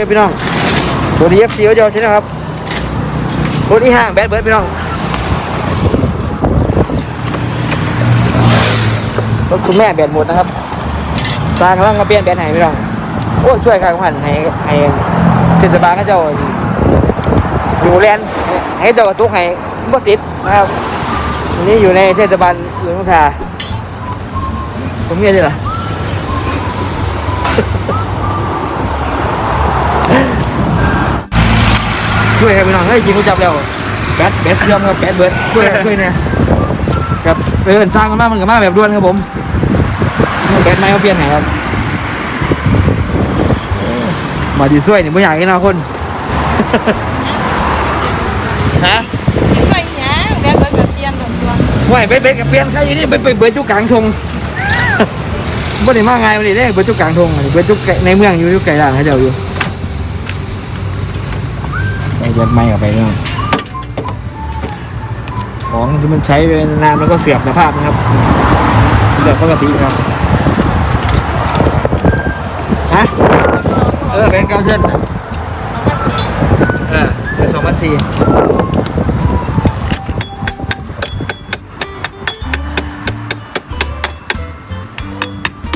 ครับพี่น้อง สวัสดีเอฟซีโอดใช่ไหมครับรถอีห้างแบดเบิร์ดพี่น้องรถคุณแม่แบตหมดนะครับสร้างกำลังมาเปลี่ยนแบตให้พี่น้อง โอ้ช่วยกันพันให้ให้เทศบาลก็เจ้าอยู่แลนให้เจ้ากระตุกให้บ่ติดนะครับวันนี้อยู่ในเทศบาลหลวงทาผมมีอะไรล่ ช่วยครับพี่น้องเฮ้ยจริงกูจับแล้วแบดแบดเสื่อมครับแบดเบิร์ดช่วยช่วยเนี่ยครับเอินสร้างกันมามันก็มาแบบด่วนครับผมแบดไม้เขาเปลี่ยนไหนครับมาดีช่วยนี่ไม่อยากให้นาคนฮะเห็นไปหยังแบบเบิดแบบเตรียมแบบตัวห่วยเบ็ดเบ็ดกับเปลี่ยนใครอยู่นี่เบ็ดเบ็ดเบิร์ดจุกกลางทงบ่ได้มาไงายมันนี่เด้เบิร์ดจุกกลางทงอันนี้เบิร์ดจุกไก่ในเมืองอยู่จุกไก่ด่านเขาเจ้าอยู่ ไปเบ็ดไม้กับไปเนาะของที่มันใช้ไปนานมันก็เสียบสภาพนะครับแบบปกติครับฮะเออเป็นเก้าเส้นน่ะเออเป็นสองพันสี่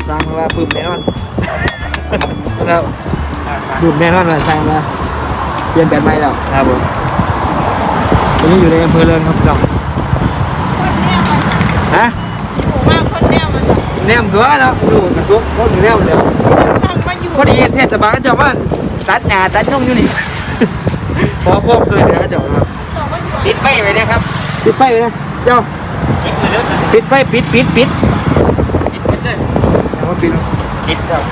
สร้างมาว่าปึ้มแน่นอนแล้วปึ้มแน่นอนเลยสร้างมา ลี่ยนแบบใหม่แล้วครับผมตอนนี้อยู่ในอำเภอเริงครับพี่น้องฮะถูกมากคนแนวมาจากแนมตัวเนาะดูกระตุกรถอยู่แนมเดียวทางมาอยู่พอดีเทศบาลเจ้าบ้านตัดหญ้าตัดน่องอยู่นี่ ขอควบสวยเหลือเจ้าครับสองมาอยู่ปิดไฟไว้นะครับปิดไฟไว้นะเจ้าปิดไฟปิดปิดปิดปิดปิดเลยเอามาปิดปิดครับ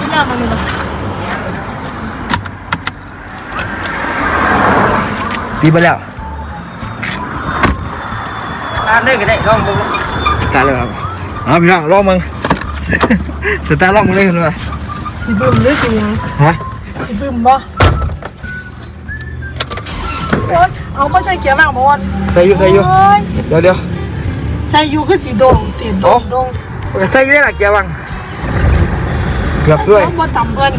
ที่เรามาเลย ปิดไปแล้วตาเลิกก็ได้ลองมึงตาเลยครับเอาพี่น้องลองมึงสตาร์ลองมึงเลยคุณว่าสิบึมหรือสิหยังฮะสิบึมบ่โอ๊ยเอามาใส่เกียร์ว่างบ่วันใส่อยู่ใส่อยู่โอ๊ยเดี๋ยวเดี๋ยวใส่อยู่คือสีโดงติดโดงโดงใส่อยู่ได้หลักเกียร์วังเกือบด้วยเอาบ่ต่ำเพิ่น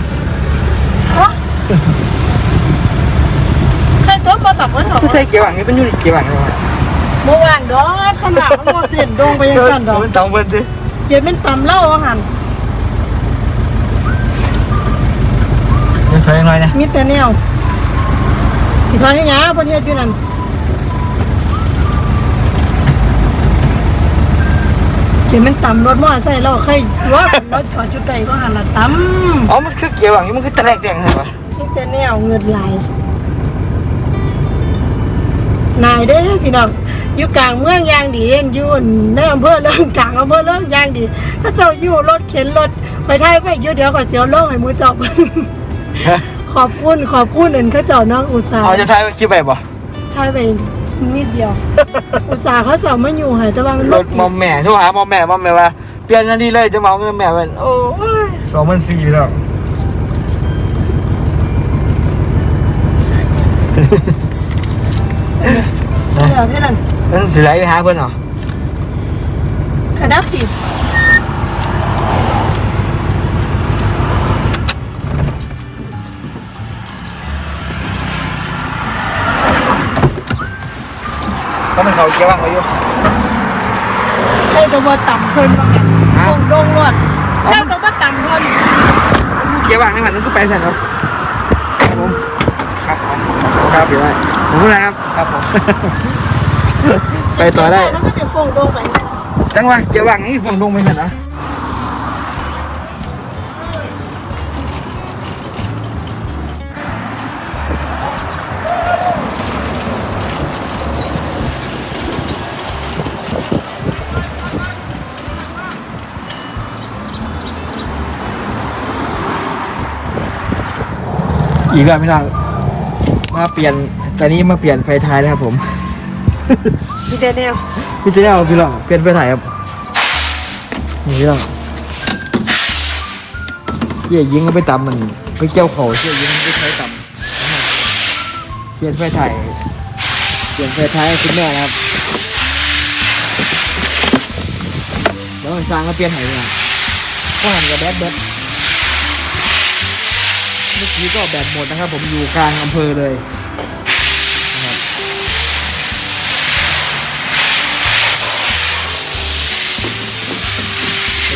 ฮะใครตัวบ่ต่ำเพิ่นเหรอก็ใส่เกียร์วังนี่เป็นอยูนิตเกียร์วังเลยวะเมื่อวานดอกขนาดมันบ่ติดโดงไปยังกันดอกมันต้องเบิ้ลดิเกียร์เป็นต่ำเล่าอาหารเดี๋ยวใส่หน่อยนะมีแต่แนวสิทายให้หยาประเทศอยู่นั่นเขียนมันต่ำรถมอไซค์เราเคยว่ารถจอดจุดใดก็หันละต่ำอ๋อมันคือเกียร์วังนี่มันคือแตกแดงใช่ปะมีแต่แนวเงินไหล นายเด้อพี่น้องอยู่กลางเมืองยางดีเด่นอยุ่นในอำเภอเรื่องกลางอำเภอเรื่องยางดีถ้าเจ้าอยู่รถเข็นรถไปไทยไปอยู่เดี๋ยวก่อนเสียวโลกให้หมูเจอบขอบคุณขอบคุณเอ็นเขาเจ้าน้องอุตสาห์เอาจะทายคิดไปบ่ใช่ไปนิดเดียว อุตส่าห์เขาจะไม่อยู่ใหายแต่ว่ามันรถมอมแม่โทรหามอมแม่มอมแม่ว่าเปลี่ยนอันนี้เลยจะมาเอาเงินแม่เป็นโอ้ยสองพันสี่แล้ว เดี๋ยวพี่นั่นนั่นสิไหลไปหาเพื่อนเหรอขดับติก็มันเขาเกียร์วังเขาอยู่ใช่ตัวบต่ำเพิ่นว่าไงฮะลงลงรถใช่ตัวบต่ำเพิ่นเกียร์วังนี่มันก็ไปเสร็จแล้วผมครับผม ครับเดี๋ยวไว้ผมพูดอะไรครับ ครับผม ไปต่อได้ แล้วก็จะฟงลงไปจังหวะเกียร์วังนี่ผมลงไปเสร็จนะอีกแล้วพี่น้อง มาเปลี่ยนตอนนี้มาเปลี่ยนไฟท้ายแล้วครับผมมีแต่แนวพี่จะได้เอาพี่น้องเปลี่ยนไฟถ่ายครับนี่พี่น้องเกี่ยยิงก็ไปตำมันไปเกี่ยวเขาเกี่ยยิงก็ไปใช้ตำเปลี่ยนไฟถ่ายเปลี่ยนไฟท้ายให้คุณแม่นะครับดี๋ยวสร้างมาเปลี่ยนให้เลยข้างหลังกับแบดแบด นี่ก็แบตหมดนะครับ ผมอยู่กลางอำเภอเลยนะครับ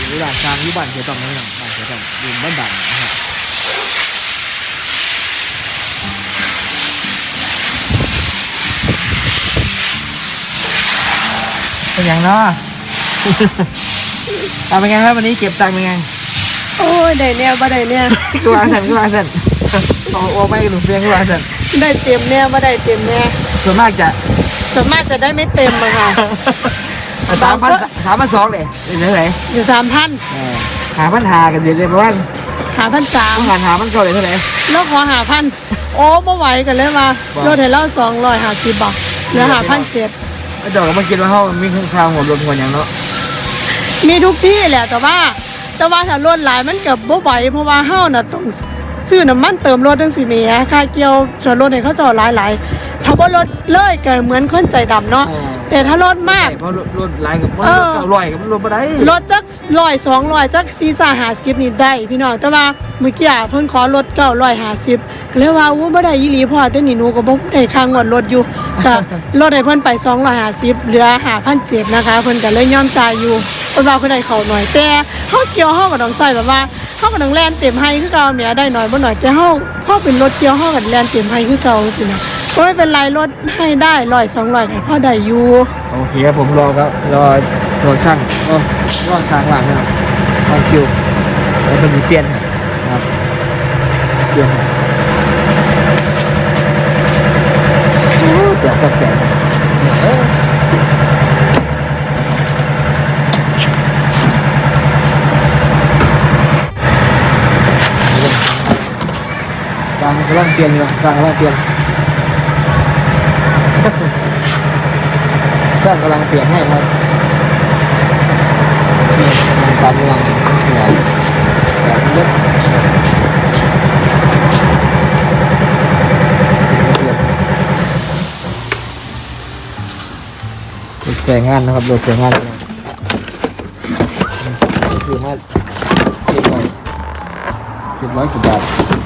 เป็นร้านกลางที่บ้านเขียวต่อมนะบ้านเขียวต่อมอยู่บ้านดังนะครับเป็นอย่างเนาะเอาเป็นไงครับวันนี้เก็บตังค์เป็นไง โอ้ยได้แนวบ่ได้แนวกูวางสันกูวางสันโอ้โอ้ไม่หนุ่มเพียงกูวางสันได้เต็มแนวบ่ได้เต็มแนวส่วนมากจะส่วนมากจะได้ไม่เต็มอะค่ะ สามพันสามพันสองเลยเป็นเท่าไหร่อยู่สามพันหาพันหากันเดือนเลยเพราะว่าหาพันสามต้องหาหาพันเก่าเลยเท่าไหร่แล้วขอหาพันโอ้บ่ไหวกันเลยมาบ่รถให้เราสองร้อยห้าสิบบาทเหลือหาพันเจ็ดแล้วเดี๋ยวก็มาคิดว่าเขามีข้างคาวหัวรวมหัวอย่างเนาะมีทุกที่แหละแต่ว่า แต่ว่าถ้ารถหลายมันกับบ่ไหวเพราะว่าเฮาน่ะต้องซื้อน้ำมันเติมรถจังซี่แหมค่าเกี่ยวจอดรถให้เขาจอดหลายๆถ้าว่ารถเลยก็เหมือนคนใจดำเนาะแต่ถ้ารถมาก เพราะรถหลายกับรถเออเก่าลอยกับรถมาได้รถจักร้อยสองร้อยจักซีซ่าหาสิบนี่ได้พี่น้องแต่ว่าเมื่อกี้อะเพิ่นขอรถเก้าร้อยหาสิบก็เลยว่าอู้บ่ได้อีหลีเพราะว่อแต่นี่หนูก็บ่ได้ค่างวดรถอยู่ก็รถให้เพิ่นไปสองร้อยหาสิบเหลือหาพันเจ็ดนะคะเพิ่นก็เลยยอมจ่ายอยู่ เพิ่นว่าเพิ่นได้เขาหน่อยแต่เฮาเกี่ยวเฮาก็ต้องใส่แบบว่าเฮาก็ต้องแลนเต็มให้คือเก่าแหมได้หน่อยบ่หน่อยแต่เฮาพ่อเป็นรถเกี่ยวเฮาก็แลนเต็มให้คือเก่าจังซี่นะก็ไม่เป็นไรรถให้ได้ร้อยสองร้อยก็พอได้อยู่โอเคครับผมรอครับรอรอช่างเอรอช่างหลังนะครับรอคิวแล้วมันมีเปลี่ยนนะครับเปลี่ยนเดี๋ยวก็แสนเออสร้างกำลังเปลี่ยนอยู่สร้างกำลังเปลี่ยนสร้างกำลังเปลี่ยนให้ครับนี่กำลังกำลังเปลี่ยแบบนี้รถแสงงานนะครับรถแสงงานคือมาเจ็ดร้อยเจ็ดร้อยกว่าบาท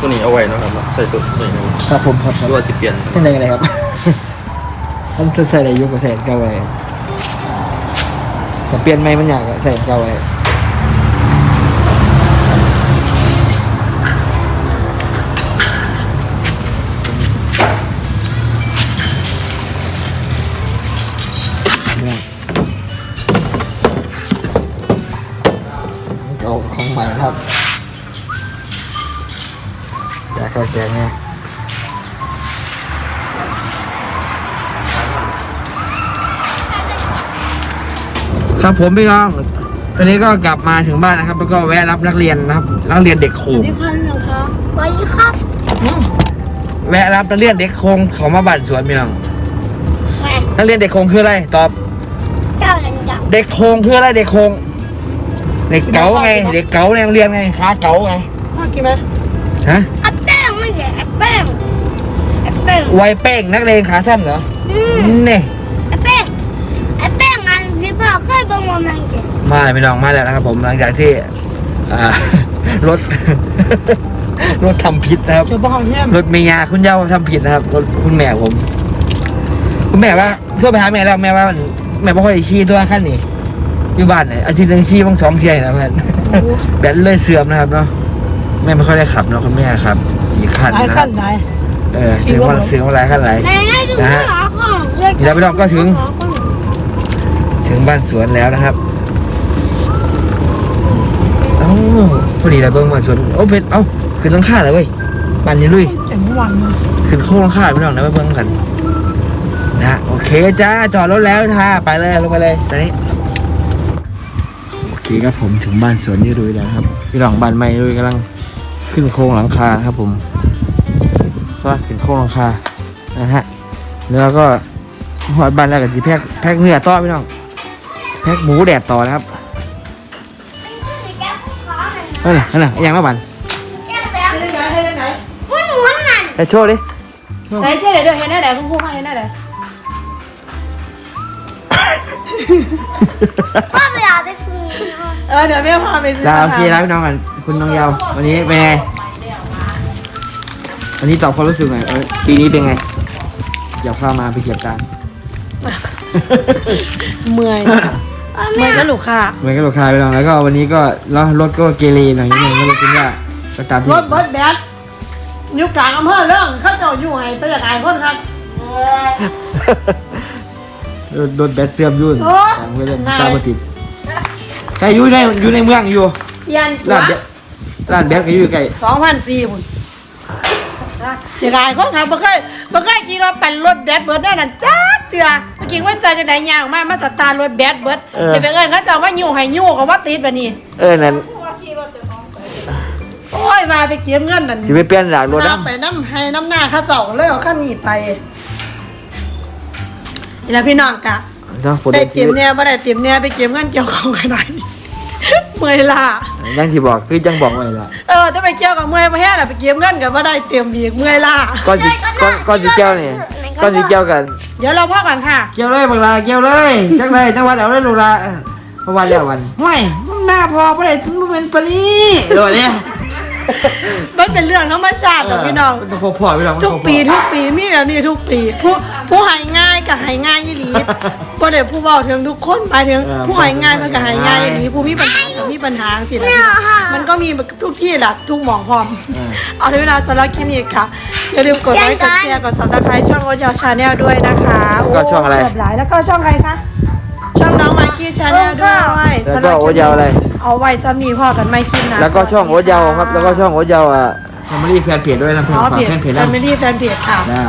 ตัวนี้เอาไว้เนาะครับใส่ตัวนี้นะครับผมครับครับตัวสิเปลี่ยนที่ไหนกันเลยครับผมจะใส่ในยุคกับแสนเก้าไว้แต่เปลี่ยนไม่มันอยากอะแสนเก้าไว้ อยากเข้าใจไงครับผมพี่น้อง ตอนนี้ก็กลับมาถึงบ้านนะครับ แล้วก็แวะรับนักเรียนนะครับ นักเรียนเด็กโขงที่พันยังคะสวัสดีครับแวะรับนักเรียนเด็กโขงของมาบ้านสวนพี่น้อง แม่นักเรียนเด็กโขงคืออะไร ตอบ เจ้าลันดับเด็กโขงคืออะไรเด็กโขงเด็กเก๋าไง เด็กเก๋าในโรงเรียนไงขาเก๋าไง พ่อกินไหมฮะแอปแป้ง ไม่ใช่แอปแป้งแอปแป้งไวยเป้งนักเรียนขาสั้นเหรออืมนี่แอปแป้งแอปแป้งอันที่พ่อเคยบอกมามันเกิดมาเลยพี่น้องมาแล้วนะครับผมหลังจากที่อ่ารถ รถทำพิษนะครับเดี๋ยวบอกเนี่ยรถเมียคุณเย้าทำผิดนะครับรถคุณแม่ผม คุณแม่ว่าโทรไปหาแม่แล้วแม่ว่าแม่บ่ค่อยได้ขี่ตัวขั้นนี้อยู่บ้านเนี่ยอาทิตย์หนึงขี่บางสองเที่ยนะเพื่อนแบตเลยเสื่อมนะครับเนาะแม่ไม่ค่อยได้ขับเนาะคุณแม่ครับ อีกขั้นหลายนะคขั้รับนหลาย เออซื้อมาซื้อมาหลายขั้นหลายในนี้คือนะฮะหอของเดี๋ยวไปลองก็ถึง ถึงบ้านสวนแล้วนะครับเอ้าพอดีเลยเบิ้งบ้านสวนโอ้เป็นเอ้าขึ้นหลังคาเลยเว้ยบ้านนี้ลุย แต่เมื่อวานมาขึ้นโค้งข้าพี่น้องนะไปเพิ่งกันนะโอเคจ้าจอดรถแล้วท่าไปเลยลงไปเลยตอนนี้โอเคครับผมถึงบ้านสวนยี่รุยแล้วครับพี่น้องบ้านใหม่รุยกำลัง ขึ้นโค้งหลังคาครับผมก็ขึ้นโค้งหลังคานะฮะแล้วก็หอดบ้านแล้วก็จีแพ็กแพ็กเนื้อต่อพี่น้องแพ็กหมูแดดต่อนะครับนั่นแหละนั่นแหละอย่างละบันแก้วแป๊บให้ได้ไหนให้ได้ไหนหมุนหมุนนั่นแต่โชว์ดิไหนเชื่อเดี๋ยวเดี๋ยวเห็นได้ไหนคุณครูให้เห็นได้ไหนพ่อไปเอาไปคืนนะเออเดี๋ยวแม่พาไปซื้อจ้าโอมาเคแล้วพี่น้องกัน คุณน้องเยาว วันนี้เป็นไงวันนี้ตอบความรู้สึกหน่อยเออปีนี้เป็นไง อยากพามาไปเก็บตังค์ เมื่อยเมื่อยก็ลูกค่ะ เหมือนกับลูกค้าไปลองแล้วก็วันนี้ก็แล้วรถก็เกเรหน่อยนิดนึงก็เลยคิดว่าก็ตามที่รถเบิร์ดแบดอยู่กลางอำเภอเรื่องเขาเจ้าอยู่ไหนตัวอย่างไรคนครับรถรถแบตเสื่อมยุ่นโอ้ตามเพื่อนนายตามมาติดใครอยู่ในอยู่ในเมืองอยู่ ยันร้านแบต ร้านแบตก็อยู่ใกล้สองพันสี่หุ่นอย่างไรคนครับบ่เคยบ่เคยขี่รถปั่นรถแบดเบิร์ดได้นั่นจ้าเจือเมื่อกี้ว่าเจอจะไหนยางมามาสตาร์ทรถแบดเบิร์ดเดี๋ยวไปเอิญเขาเจะว่ายู่ให้ยู่กับว่าติดแบบนี้ เออนั่นโอ้ยมาไปเก็บเงินนั่นสิไปเปลี่ยนหลังรถนะน้ำไปน้ำให้น้ำหน้าเข้าเจ้าเลยเอาขั้นนี้ไปนี่ละพี่น้องกะเนาะผมได้ได้เตรียมเนี่ยบ่ได้เตรียมเนี่ยไปเก็บเงินเกี่ยวของกันหน่อย เมื่อยล่ะอยังที่บอกคือจังบอกไว้ละเออถ้าไปเกี่ยวกับเมื่อยมาแห่น่ะไปเก็บเงินกับบ่ได้เตรียมบีกเมื่อยล่ะก้อนจีก้อนก้อนจีแก้วนี่ก้อนจีแก้วกัน เดี๋ยวเราพ่อกันค่ะ เกี่ยวเลยบังลาเกี่ยวเลยจังเลยจังหวัดเอาเลยลูกลาเออเพราะวันแล้ววันไม่มันหน้าพอไม่ได้มันเป็นปลีโดดเนี่ยมันเป็นเรื่องธรรมชาติของพี่น้องมันต้องพอพอพี่น้องมันทุกต้องพอปีทุกปีมีแบบนี้ทุกปี ผู้ผู้หายง่ายกับหายง่ายยี่หลี บ่ได้ผู้เว้าถึงทุกคนหมายถึงเออผู้หายง่ายมันก็หายง่ายยี่หลีผู้มีปัญหากับมีปัญหาสิล่ะมันก็มีทุกที่แหละทุกหมองพร้อม เอาในเวลาสำหรับคลินิกค่ะ อย่าลืมกดไลค์กดแชร์กดซับสไครต์ช่องโอ๊ตยาวชาแนลด้วยนะคะแล้วก็ช่องอะไร โเกืบหลายแล้วก็ช่องใครคะช่องน้องมากกี้ชาแนลด้วยแล้วก็โอ๊ตยาวอะไร เอาไว้จะมีพ่อกันไม่คิดนะแล้วก็ช่องโอ๊ตยาวครับ แล้วก็ช่องโอ๊ตยาวอะแฟมิลี่แฟนเพจด้วยนะเพื่อนอ๋อฝากเพจแฟนเพจแฟนะ มิลี่แฟนเพจค่ะ นะ